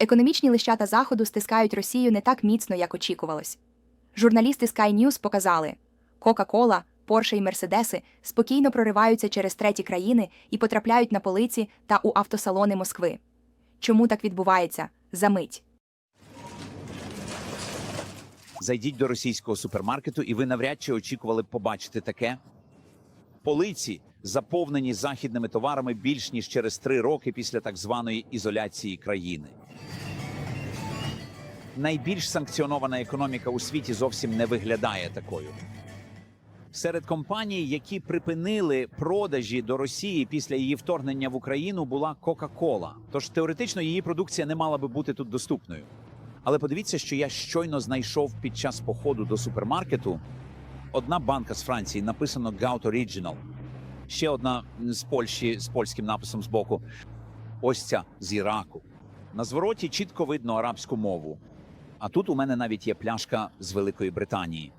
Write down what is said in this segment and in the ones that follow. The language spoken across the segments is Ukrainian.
Економічні лищата Заходу стискають Росію не так міцно, як очікувалось. Журналісти Sky News показали, Кока-Кола, Порше і Мерседеси спокійно прориваються через треті країни і потрапляють на полиці та у автосалони Москви. Чому так відбувається? Замить. Зайдіть до російського супермаркету, і ви навряд чи очікували побачити таке. Полиці заповнені західними товарами більш ніж через три роки після так званої ізоляції країни. Найбільш санкціонована економіка у світі зовсім не виглядає такою. Серед компаній, які припинили продажі до Росії після її вторгнення в Україну, була Coca-Cola. Тож теоретично її продукція не мала би бути тут доступною. Але подивіться, що я щойно знайшов під час походу до супермаркету. Одна банка з Франції написано Gout Original. Ще одна з Польщі з польським написом збоку. Ось ця з Іраку. На звороті чітко видно арабську мову. А тут у мене навіть є пляшка з Великої Британії.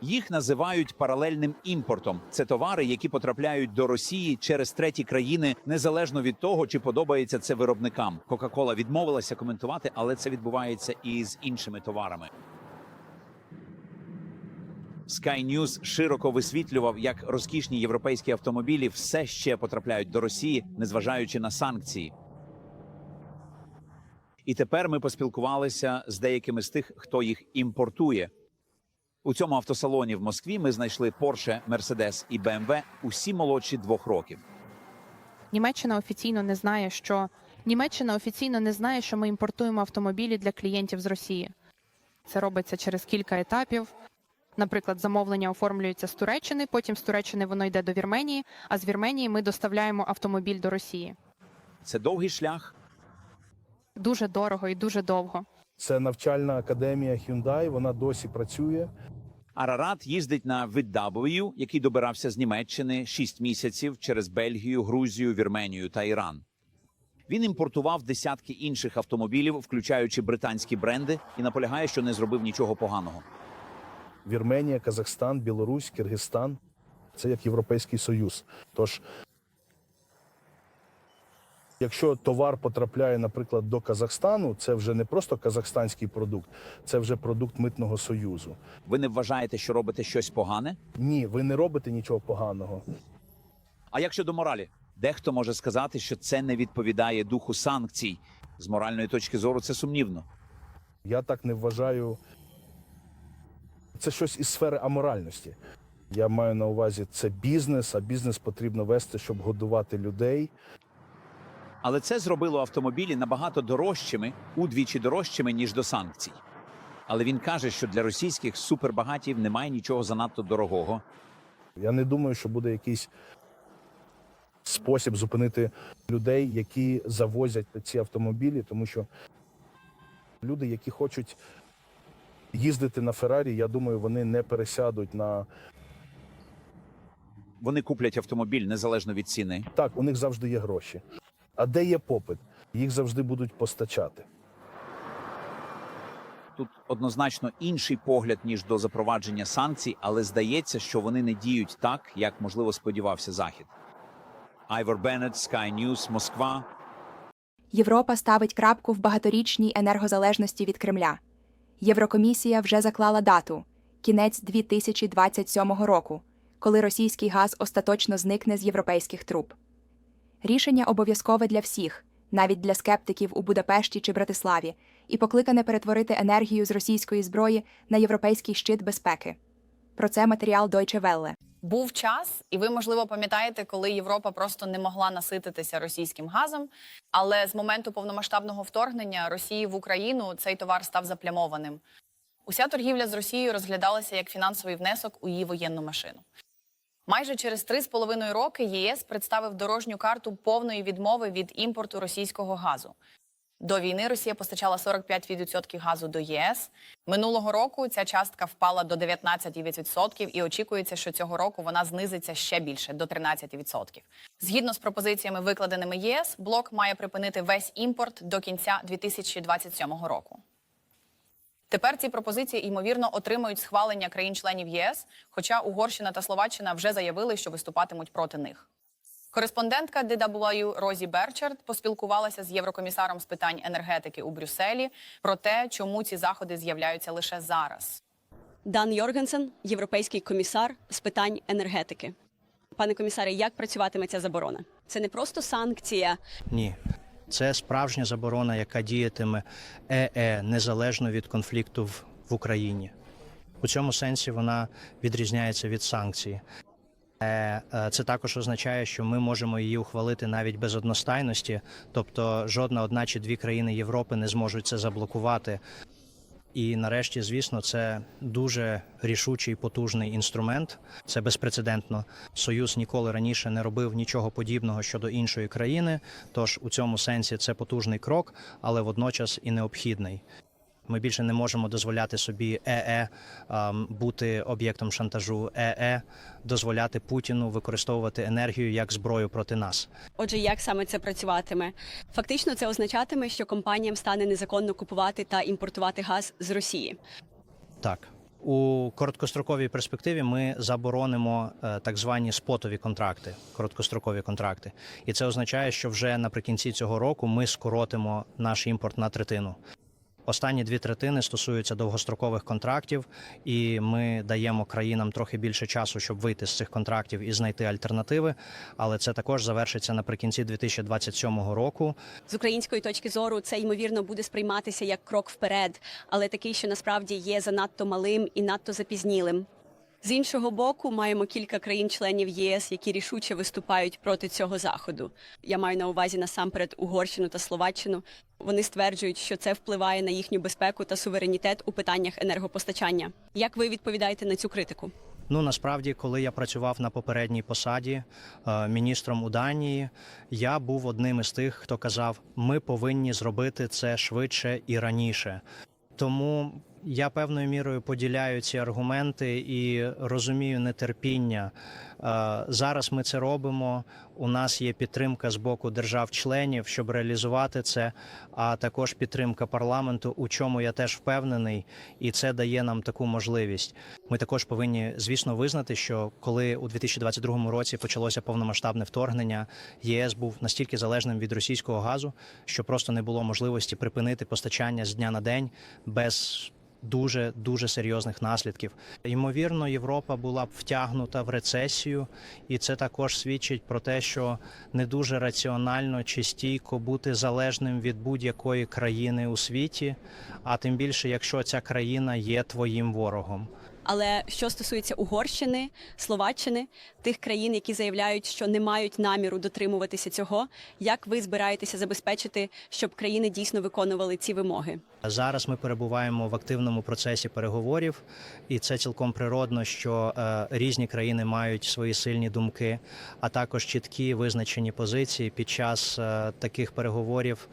Їх називають паралельним імпортом. Це товари, які потрапляють до Росії через треті країни, незалежно від того, чи подобається це виробникам. Кока-Кола відмовилася коментувати, але це відбувається і з іншими товарами. Sky News широко висвітлював, як розкішні європейські автомобілі все ще потрапляють до Росії, незважаючи на санкції. І тепер ми поспілкувалися з деякими з тих, хто їх імпортує. У цьому автосалоні в Москві ми знайшли Porsche, Mercedes і BMW, усі молодші двох років. Німеччина офіційно не знає, що Німеччина офіційно не знає, що ми імпортуємо автомобілі для клієнтів з Росії. Це робиться через кілька етапів. Наприклад, замовлення оформлюється з Туреччини, потім з Туреччини воно йде до Вірменії, а з Вірменії ми доставляємо автомобіль до Росії. Це довгий шлях. Дуже дорого і дуже довго. Це навчальна академія Hyundai, вона досі працює. Арарат їздить на VW, який добирався з Німеччини 6 місяців через Бельгію, Грузію, Вірменію та Іран. Він імпортував десятки інших автомобілів, включаючи британські бренди, і наполягає, що не зробив нічого поганого. Вірменія, Казахстан, Білорусь, Киргизстан. Це як Європейський Союз. Тож, якщо товар потрапляє, наприклад, до Казахстану, це вже не просто казахстанський продукт, це вже продукт митного союзу. Ви не вважаєте, що робите щось погане? Ні, ви не робите нічого поганого. А як щодо моралі, дехто може сказати, що це не відповідає духу санкцій. З моральної точки зору це сумнівно. Я так не вважаю. Це щось із сфери аморальності. Я маю на увазі це бізнес, а бізнес потрібно вести, щоб годувати людей. Але це зробило автомобілі набагато дорожчими, удвічі дорожчими, ніж до санкцій. Але він каже, що для російських супербагатів немає нічого занадто дорогого. Я не думаю, що буде якийсь спосіб зупинити людей, які завозять ці автомобілі, тому що люди, які хочуть їздити на Феррарі, я думаю, вони не пересядуть на Вони куплять автомобіль незалежно від ціни. так, у них завжди є гроші. А де є попит? Їх завжди будуть постачати. Тут однозначно інший погляд ніж до запровадження санкцій, але здається, що вони не діють так, як можливо сподівався Захід. Айвор Беннет, Sky News, Москва. Європа ставить крапку в багаторічній енергозалежності від Кремля. Єврокомісія вже заклала дату кінець 2027 року, коли російський газ остаточно зникне з європейських труб. Рішення обов'язкове для всіх, навіть для скептиків у Будапешті чи Братиславі, і покликане перетворити енергію з російської зброї на європейський щит безпеки. Про це матеріал Deutsche Welle. Був час, і ви можливо пам'ятаєте, коли Європа просто не могла насититися російським газом. Але з моменту повномасштабного вторгнення Росії в Україну цей товар став заплямованим. Уся торгівля з Росією розглядалася як фінансовий внесок у її воєнну машину. Майже через три з половиною роки ЄС представив дорожню карту повної відмови від імпорту російського газу. До війни Росія постачала 45% газу до ЄС. Минулого року ця частка впала до 19% і очікується, що цього року вона знизиться ще більше до 13%. Згідно з пропозиціями, викладеними ЄС, блок має припинити весь імпорт до кінця 2027 року. Тепер ці пропозиції ймовірно отримають схвалення країн-членів ЄС, хоча Угорщина та Словаччина вже заявили, що виступатимуть проти них. Кореспондентка DW Розі Берчард поспілкувалася з єврокомісаром з питань енергетики у Брюсселі про те, чому ці заходи з'являються лише зараз. Дан Йоргенсен, європейський комісар з питань енергетики. Пане комісаре, як працюватиме ця заборона? Це не просто санкція, Ні. Це справжня заборона, яка діятиме ЕЕ незалежно від конфлікту в, в Україні. У цьому сенсі вона відрізняється від санкцій. Е, е, Це також означає, що ми можемо її ухвалити навіть без одностайності, тобто жодна одна чи дві країни Європи не зможуть це заблокувати. І нарешті, звісно, це дуже рішучий потужний інструмент. Це безпрецедентно. Союз ніколи раніше не робив нічого подібного щодо іншої країни. Тож у цьому сенсі це потужний крок, але водночас і необхідний. Ми більше не можемо дозволяти собі ЕЕ бути об'єктом шантажу, ЕЕ дозволяти Путіну використовувати енергію як зброю проти нас. Отже, як саме це працюватиме? Фактично, це означатиме, що компаніям стане незаконно купувати та імпортувати газ з Росії. Так. У короткостроковій перспективі ми заборонимо е, так звані спотові контракти, короткострокові контракти. І це означає, що вже наприкінці цього року ми скоротимо наш імпорт на третину. Останні дві третини стосуються довгострокових контрактів, і ми даємо країнам трохи більше часу, щоб вийти з цих контрактів і знайти альтернативи. Але це також завершиться наприкінці 2027 року. З української точки зору це ймовірно буде сприйматися як крок вперед, але такий, що насправді є занадто малим і надто запізнілим. З іншого боку, маємо кілька країн-членів ЄС, які рішуче виступають проти цього заходу. Я маю на увазі насамперед Угорщину та Словаччину. Вони стверджують, що це впливає на їхню безпеку та суверенітет у питаннях енергопостачання. Як ви відповідаєте на цю критику? Ну насправді, коли я працював на попередній посаді е, міністром у Данії, я був одним із тих, хто казав, ми повинні зробити це швидше і раніше. Тому я певною мірою поділяю ці аргументи і розумію нетерпіння. Е, Зараз ми це робимо. У нас є підтримка з боку держав-членів, щоб реалізувати це, а також підтримка парламенту, у чому я теж впевнений, і це дає нам таку можливість. Ми також повинні, звісно, визнати, що коли у 2022 році почалося повномасштабне вторгнення, єС був настільки залежним від російського газу, що просто не було можливості припинити постачання з дня на день без дуже дуже серйозних наслідків. Ймовірно, Європа була б втягнута в рецесію, і це також свідчить про те, що не дуже раціонально чи стійко бути залежним від будь-якої країни у світі, а тим більше, якщо ця країна є твоїм ворогом. Але що стосується Угорщини, Словаччини, тих країн, які заявляють, що не мають наміру дотримуватися цього, як ви збираєтеся забезпечити, щоб країни дійсно виконували ці вимоги? Зараз ми перебуваємо в активному процесі переговорів, і це цілком природно, що е, різні країни мають свої сильні думки, а також чіткі визначені позиції під час е, таких переговорів.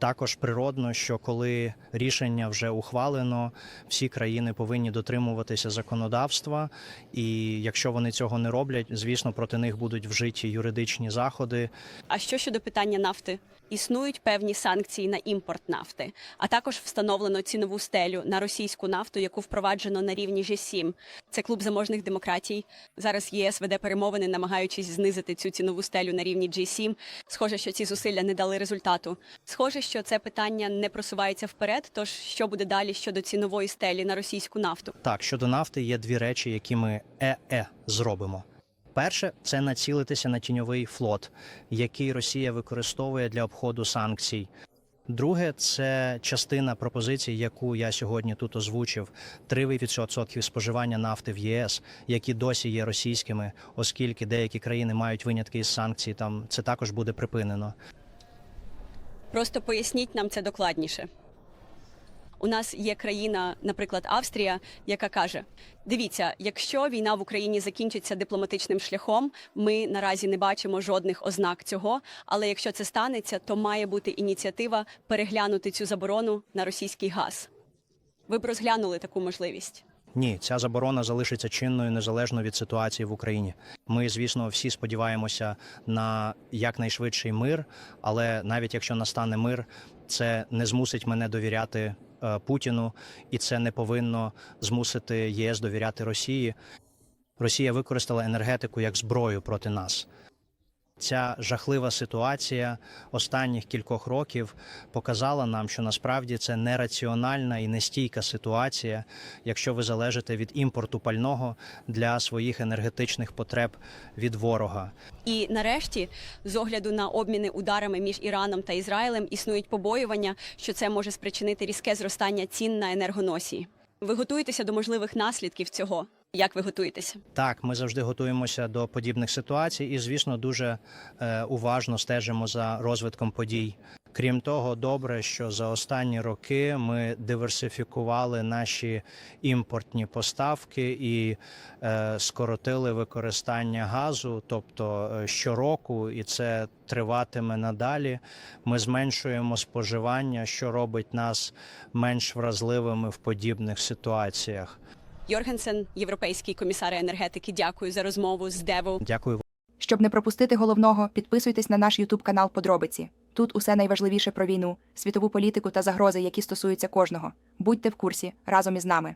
Також природно, що коли рішення вже ухвалено, всі країни повинні дотримуватися законодавства, і якщо вони цього не роблять, звісно, проти них будуть вжиті юридичні заходи. А що щодо питання нафти? Існують певні санкції на імпорт нафти, а також встановлено цінову стелю на російську нафту, яку впроваджено на рівні G7. Це клуб заможних демократій. Зараз ЄС веде перемовини, намагаючись знизити цю цінову стелю на рівні G7. Схоже, що ці зусилля не дали результату. Схоже, що це питання не просувається вперед. Тож що буде далі щодо цінової стелі на російську нафту? Так, щодо нафти є дві речі, які ми ЕЕ зробимо. Перше це націлитися на тіньовий флот, який Росія використовує для обходу санкцій. Друге, це частина пропозицій, яку я сьогодні тут озвучив: 3% споживання нафти в ЄС, які досі є російськими, оскільки деякі країни мають винятки із санкцій. Там це також буде припинено. Просто поясніть нам це докладніше. У нас є країна, наприклад, Австрія, яка каже: дивіться, якщо війна в Україні закінчиться дипломатичним шляхом, ми наразі не бачимо жодних ознак цього. Але якщо це станеться, то має бути ініціатива переглянути цю заборону на російський газ. Ви б розглянули таку можливість. Ні, ця заборона залишиться чинною незалежно від ситуації в Україні. Ми, звісно, всі сподіваємося на якнайшвидший мир, але навіть якщо настане мир, це не змусить мене довіряти е, Путіну, і це не повинно змусити ЄС довіряти Росії. Росія використала енергетику як зброю проти нас. Ця жахлива ситуація останніх кількох років показала нам, що насправді це нераціональна і нестійка ситуація, якщо ви залежите від імпорту пального для своїх енергетичних потреб від ворога. І нарешті, з огляду на обміни ударами між Іраном та Ізраїлем, існують побоювання, що це може спричинити різке зростання цін на енергоносії. Ви готуєтеся до можливих наслідків цього? Як ви готуєтеся? Так, ми завжди готуємося до подібних ситуацій і, звісно, дуже е, уважно стежимо за розвитком подій. Крім того, добре, що за останні роки ми диверсифікували наші імпортні поставки і е, скоротили використання газу, тобто е, щороку, і це триватиме надалі. Ми зменшуємо споживання, що робить нас менш вразливими в подібних ситуаціях. Йоргенсен, європейський комісар енергетики, дякую за розмову з Деву. Дякую. Щоб не пропустити головного, підписуйтесь на наш Ютуб канал Подробиці. Тут усе найважливіше про війну, світову політику та загрози, які стосуються кожного. Будьте в курсі разом із нами.